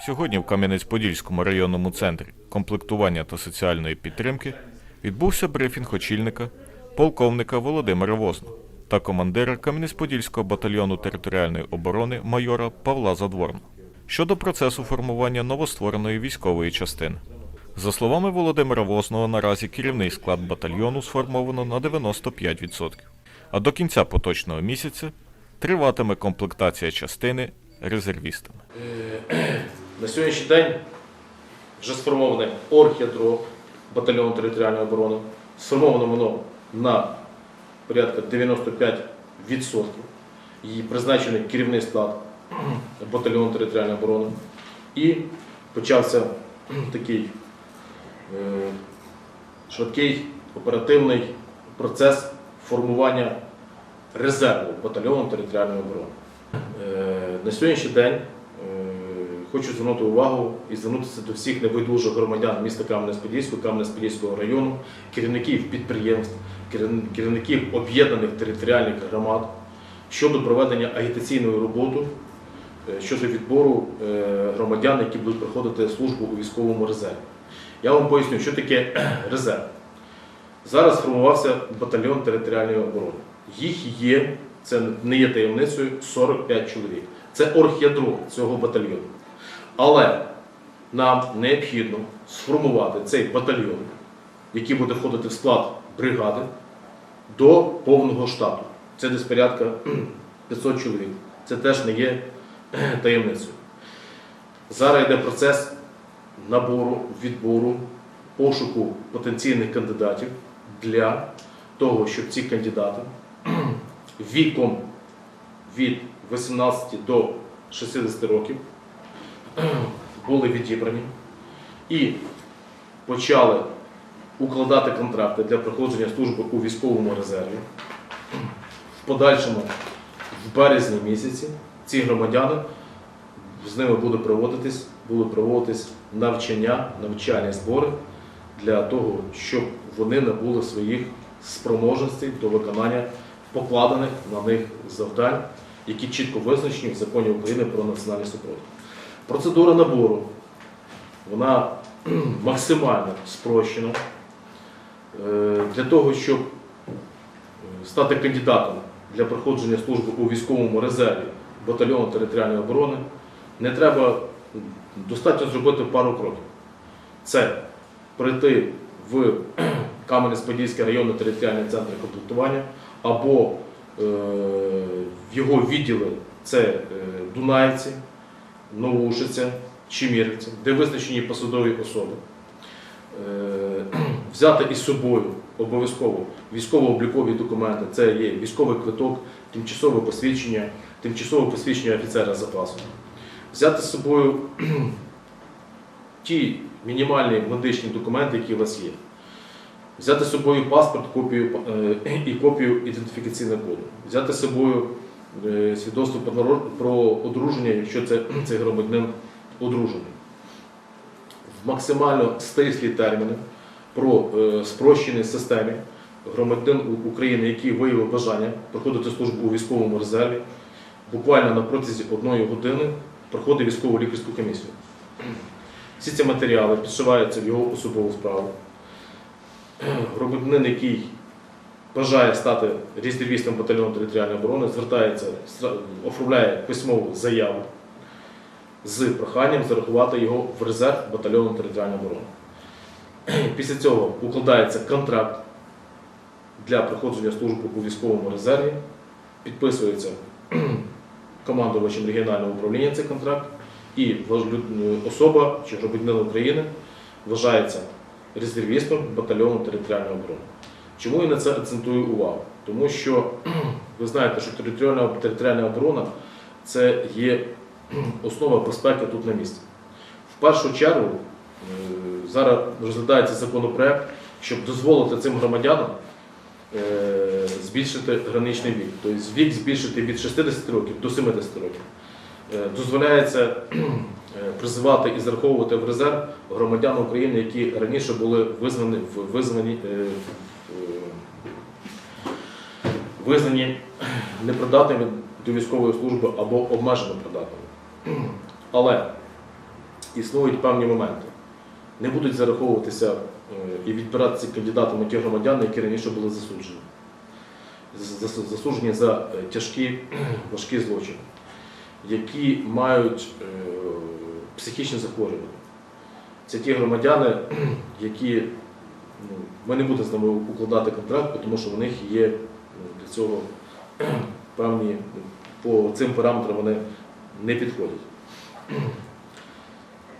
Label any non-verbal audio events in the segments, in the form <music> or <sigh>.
Сьогодні в Кам'янець-Подільському районному центрі комплектування та соціальної підтримки відбувся брифінг очільника полковника Володимира Возна та командира Кам'янець-Подільського батальйону територіальної оборони майора Павла Задворна щодо процесу формування новоствореної військової частини. За словами Володимира Возного, наразі керівний склад батальйону сформовано на 95%, а до кінця поточного місяця триватиме комплектація частини резервістами. <clears throat> На сьогоднішній день вже сформоване оргядро батальйону територіальної оборони. Сформовано воно на порядка 95%. І призначений керівний склад <clears throat> батальйону територіальної оборони. І почався <clears throat> такий е, швидкий оперативний процес формування резерву батальйону територіальної оборони. Е, На сьогоднішній день хочу звернути увагу і звернутися до всіх небайдужих громадян міста Кам'янець-Подільського, Кам'янець-Подільського району, керівників підприємств, керівників об'єднаних територіальних громад щодо проведення агітаційної роботи е, щодо відбору е, громадян, які будуть проходити службу у військовому резерві. Я вам поясню, що таке <clears throat> резерв. Зараз сформувався батальйон територіальної оборони. Їх є, це не є таємницею, 45 чоловік. Це оргядро цього батальйону. Але нам необхідно сформувати цей батальйон, який буде входити в склад бригади, до повного штату. Це десь порядка <clears throat> 500 чоловік. Це теж не є <clears throat> таємницею. Зараз йде процес набору, відбору, пошуку потенційних кандидатів для того, щоб ці кандидати <clears throat> віком від 18 до 60 років <clears throat> були відібрані і почали укладати контракти для проходження служби у військовому резерві. В подальшому, в березні місяці, ці громадяни з ними буде проводитись, будуть проводитись навчання, навчальні збори для того, щоб вони набули своїх спроможностей до виконання покладених на них завдань, які чітко визначені в законі України про національний супротив. Процедура набору вона максимально спрощена Е, для того, щоб е, стати кандидатом для проходження служби у військовому резерві батальйону територіальної оборони, не треба достатньо зробити пару кроків. Це прийти в Кам'янець-Подільський районний територіальний центр комплектування або е, в його відділи це Дунаївці, Новушиця, Чемірівці, де визначені посадові особи. Е, <clears throat> Взяти із собою обов'язково військово-облікові документи, це є військовий квиток, тимчасове посвідчення, тимчасове посвідчення офіцера запасу. Взяти з собою <clears throat> ті мінімальні медичні документи, які у вас є. Взяти з собою паспорт, копію е, <clears throat> і копію ідентифікаційного коду. Взяти з собою свідоцтво про одруження, якщо це, <clears throat> цей громадянин одружений. В максимально стислі терміни про е, спрощеній системі громадян України, який виявив бажання проходити службу у військовому резерві, буквально на протязі одної години проходить військово лікарську комісію. <clears throat> Всі ці матеріали підшиваються в його особову справу. <clears throat> Громадянин, який бажає стати резервістом батальйону територіальної оборони, звертається, оформляє письмову заяву з проханням зарахувати його в резерв батальйону територіальної оборони. <clears throat> Після цього укладається контракт для проходження служби у військовому резерві, підписується <clears throat> командувачем регіонального управління цей контракт, і особа чи громадянин України вважається резервістом батальйону територіальної оборони. Чому я на це акцентую увагу? Тому що ви знаєте, що територіальна, територіальна оборона це є основа безпеки тут на місці. В першу чергу е, зараз розглядається законопроект, щоб дозволити цим громадянам е, збільшити граничний вік. Тобто вік збільшити від 60 років до 70 років. Е, Дозволяється призивати і зараховувати в резерв громадян України, які раніше були визнані, визнані, визнані непридатними до військової служби або обмежено придатними. Але існують певні моменти. Не будуть зараховуватися е, і відбиратися кандидатами ті громадяни, які раніше були засуджені. Засуджені за е, тяжкі, <clears throat> важкі злочини, які мають е, психічні захворювання. Це ті громадяни, <clears throat> які ну, ми не будемо з ними укладати контракт, тому що в них є цього <clears throat> певні по цим параметрам вони не підходять. <clears throat>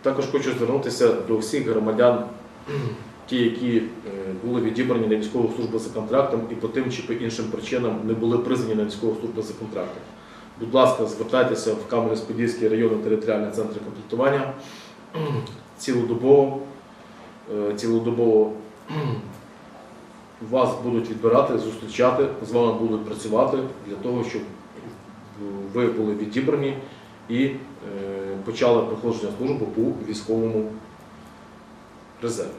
Також хочу звернутися до всіх громадян, <clears throat> ті, які е, були відібрані на військову службу за контрактом і по тим чи по іншим причинам не були призвані на військову службу за контрактом. Будь ласка, звертайтеся в Кам'янець-Подільський районний територіальний центр комплектування цілодобово, е, цілодобово вас будуть відбирати, зустрічати, з вами будуть працювати для того, щоб ви були відібрані і е, почали проходження служби у військовому резерві.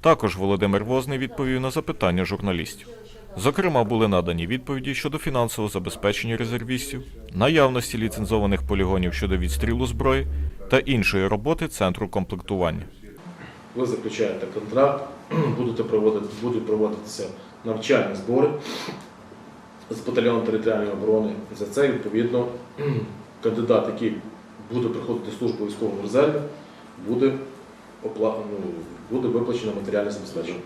Також Володимир Возний відповів на запитання журналістів. Зокрема, були надані відповіді щодо фінансового забезпечення резервістів, наявності ліцензованих полігонів щодо відстрілу зброї та іншої роботи центру комплектування. Ви заключаєте контракт, <clears throat> будете проводити, будуть проводитися навчальні збори з батальйоном територіальної оборони. За це, відповідно, <clears throat> кандидат, який буде приходити службу у військовому резерві, буде, опла... ну, буде виплачено матеріальне забезпечення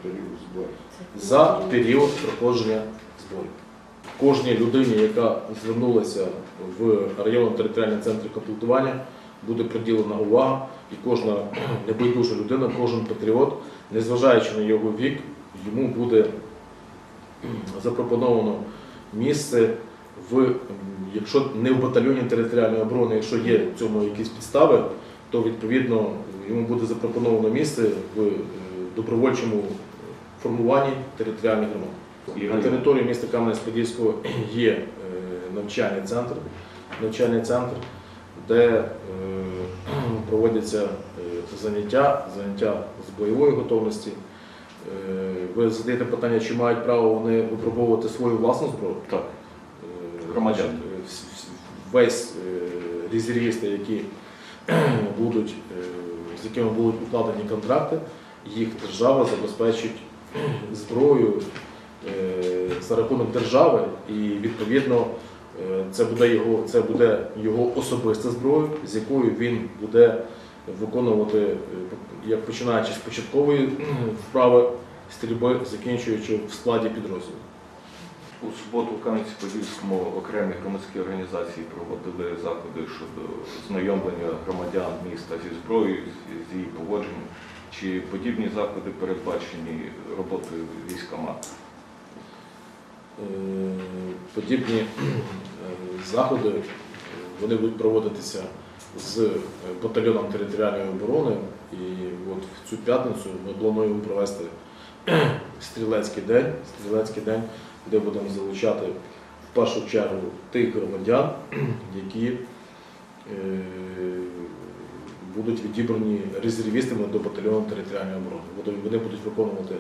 за період проходження зборів. Кожній людині, яка звернулася в районний територіальний центр комплектування, буде приділена увага, і кожна небайдужа людина, кожен патріот, незважаючи на його вік, йому буде запропоновано місце в, якщо не в батальйоні територіальної оборони, якщо є в цьому якісь підстави, то відповідно йому буде запропоновано місце в е, добровольчому формуванні територіальних громад. На території міста Кам'янець-Подільського є е, навчальний центр, навчальний центр, де е, <clears throat> проводяться е, заняття, заняття з бойової готовності. Е, Ви задаєте питання, чи мають право вони випробовувати свою власну зброю? Так. Громадян. Весь резервісти, які <clears throat> будуть, з якими будуть укладені контракти, їх держава забезпечить <clears throat> зброєю е, за рахунок держави, і відповідно це буде його, це буде його особиста зброя, з якою він буде виконувати, е, як починаючи з початкової вправи стрільби, закінчуючи в складі підрозділу. У суботу в Кам'янці-Подільському окремі громадські організації проводили заходи щодо знайомлення громадян міста зі зброєю, з- її поводженням. Чи подібні заходи передбачені роботою військомату? Е, подібні е, заходи вони будуть проводитися з е, батальйоном територіальної оборони. І от в цю п'ятницю ми плануємо провести <clears throat> стрілецький день, стрілецький день, де будемо залучати в першу чергу тих громадян, <clears throat> які е, будуть відібрані резервістами до батальйону територіальної оборони. Вони будуть виконувати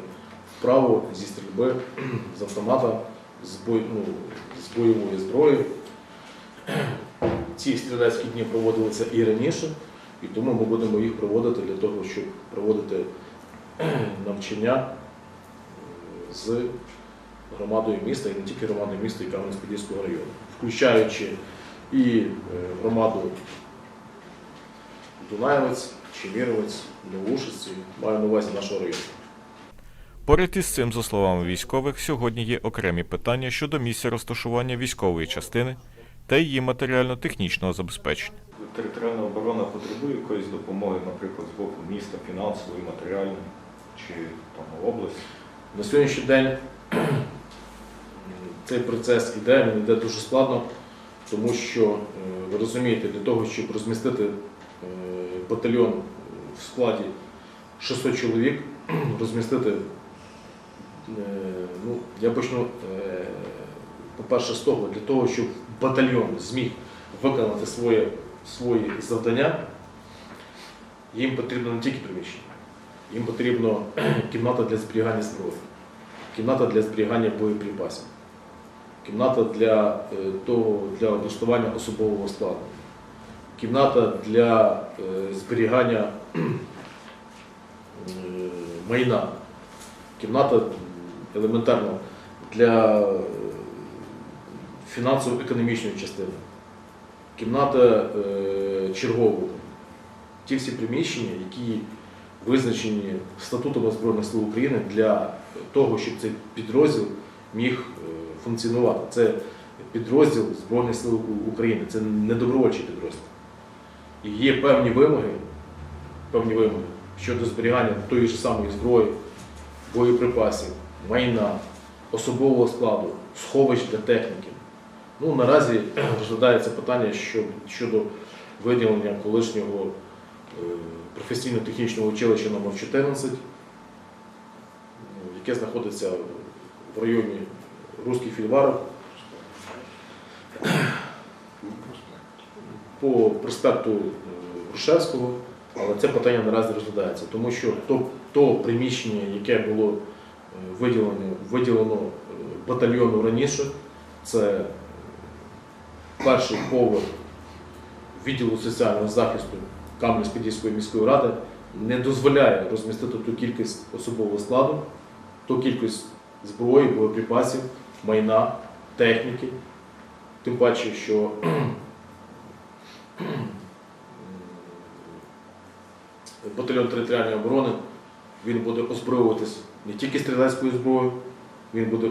вправу зі стрільби <clears throat> з автомата, з, бой, ну, з бойової зброї. Ці стрілецькі дні проводилися і раніше, і тому ми будемо їх проводити для того, щоб проводити <clears throat> навчання е, з громадою міста, і не тільки громадою міста і Кам'янець-Подільського району, включаючи і е, громаду Дунаєвець, Чеміровець, Новушиці, маю на увазі нашого району. Поряд із цим, за словами військових, сьогодні є окремі питання щодо місця розташування військової частини та її матеріально-технічного забезпечення. Територіальна оборона потребує якоїсь допомоги, наприклад, з боку міста, фінансової, матеріальної чи там, області? На сьогоднішній день цей процес іде, він йде дуже складно, тому що е, ви розумієте, для того, щоб розмістити е, батальйон в складі 600 чоловік, <clears throat> розмістити, е, ну, я почну, по-перше, з того, для того, щоб батальйон зміг виконати своє, свої завдання, їм потрібно не тільки приміщення. Їм потрібно <clears throat> кімната для зберігання зброї, кімната для зберігання боєприпасів, кімната для, е, того, для облаштування особового складу. кімната для е, зберігання <clears throat> е, майна, кімната елементарно для фінансово-економічної частини, кімната е, чергового. Ті всі приміщення, які визначені статутом Збройних сил України для того, щоб цей підрозділ міг е, функціонувати. Це підрозділ Збройних сил України, це не добровольчий підрозділ. І є певні вимоги, певні вимоги щодо зберігання тої ж самої зброї, боєприпасів, майна, особового складу, сховищ для техніки. Ну, наразі розглядається питання щодо виділення колишнього е, професійно-технічного училища номер 14 ну, яке знаходиться в районі Руський Фільваров по проспекту е, Грушевського, але це питання наразі розглядається, тому що то, то приміщення, яке було е, виділено, виділено батальйону раніше, це перший поверх відділу соціального захисту Кам'янець-Подільської міської ради не дозволяє розмістити ту кількість особового складу, ту кількість зброї, боєприпасів, майна, техніки. Тим паче, що <clears throat> батальйон територіальної оборони він буде озброюватися не тільки стрілецькою зброєю, він буде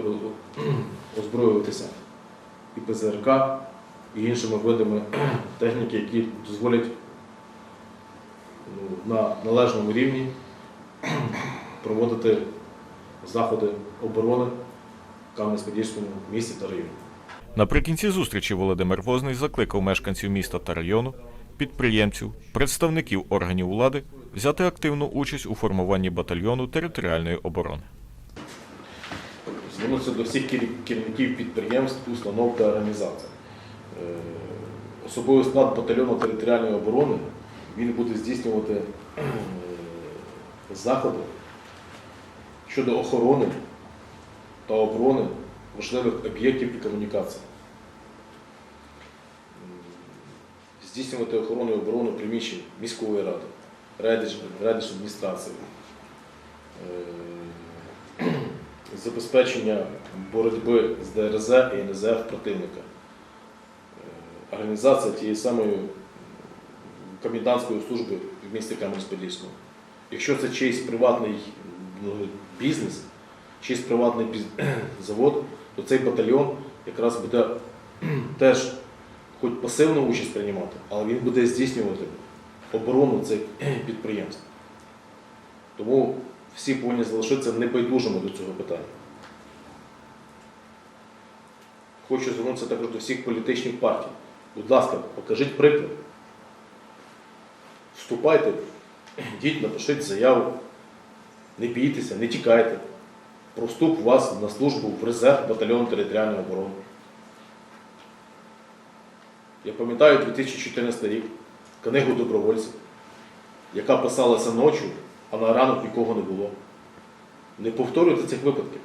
<clears throat> озброюватися і ПЗРК, і іншими видами <clears throat> техніки, які дозволять ну, на належному рівні <clears throat> проводити заходи оборони в Кам'янець-Подільському місті та районі. Наприкінці зустрічі Володимир Возний закликав мешканців міста та району, підприємців, представників органів влади взяти активну участь у формуванні батальйону територіальної оборони. Звернутися до всіх керівників підприємств, установ та організацій. Е, Особовий склад батальйону територіальної оборони він буде здійснювати е, заходи щодо охорони та оборони важливих об'єктів і комунікацій. Здійснювати охорону і оборону приміщень міської ради, райдержадміністрації. Е, <clears throat> забезпечення боротьби з ДРЗ і НЗФ противника. Організація тієї самої комендантської служби в місті Кам'янець-Подільському. Якщо це чийсь приватний ну, бізнес, чийсь приватний <clears throat> завод, то цей батальйон якраз буде <clears throat> теж хоч пасивну участь приймати, але він буде здійснювати оборону цих <clears throat> підприємств. Тому всі повинні залишитися небайдужими до цього питання. Хочу звернутися також до всіх політичних партій. Будь ласка, покажіть приклад. Вступайте, йдіть, напишіть заяву, не бійтеся, не тікайте. Про вступ вас на службу в резерв батальйону територіальної оборони. Я пам'ятаю 2014 рік книгу добровольців, яка писалася ночі, а на ранок нікого не було. Не повторюйте цих випадків.